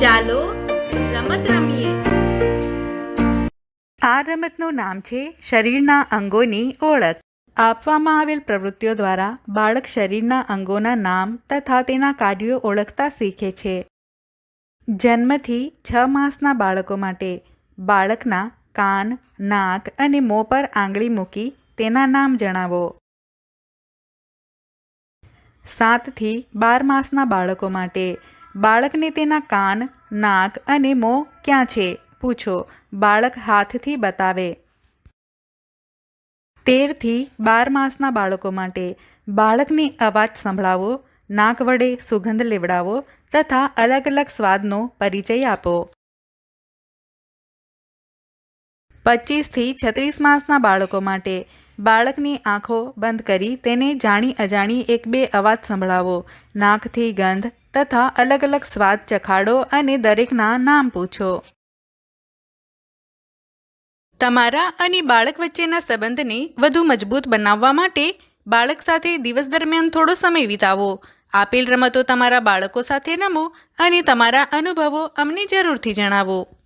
ચાલો રમત રમીએ. આ રમતનું નામ છે શરીરના અંગોની ઓળખ. આપવામાં આવેલ પ્રવૃત્તિઓ દ્વારા બાળક શરીરના અંગોના નામ તથા તેના કાર્યો ઓળખતા શીખે છે. જન્મથી છ માસના બાળકો માટે બાળકના કાન, નાક અને મોં પર આંગળી મૂકી તેના નામ જણાવો. સાતથી બાર માસના બાળકો માટે બાળકને તેના કાન, નાક અને મોં ક્યાં છે? પૂછો. બાળક હાથથી બતાવે. તેરથી બાર માસના બાળકો માટે બાળકને અવાજ સંભળાવો, નાક વડે સુગંધ લેવડાવો તથા અલગ અલગ સ્વાદનો પરિચય આપો. પચીસથી છત્રીસ માસના બાળકો માટે બાળકની આંખો બંધ કરી તેને જાણી અજાણી એક બે અવાજ સંભળાવો. નાકથી ગંધ તથા અલગ અલગ સ્વાદ ચખાડો અને દરેકના નામ પૂછો. તમારા અને બાળક વચ્ચેના સંબંધને વધુ મજબૂત બનાવવા માટે બાળક સાથે દિવસ દરમિયાન થોડો સમય વિતાવો. આપેલ રમતો તમારા બાળકો સાથે રમો અને તમારા અનુભવો અમને જરૂરથી જણાવો.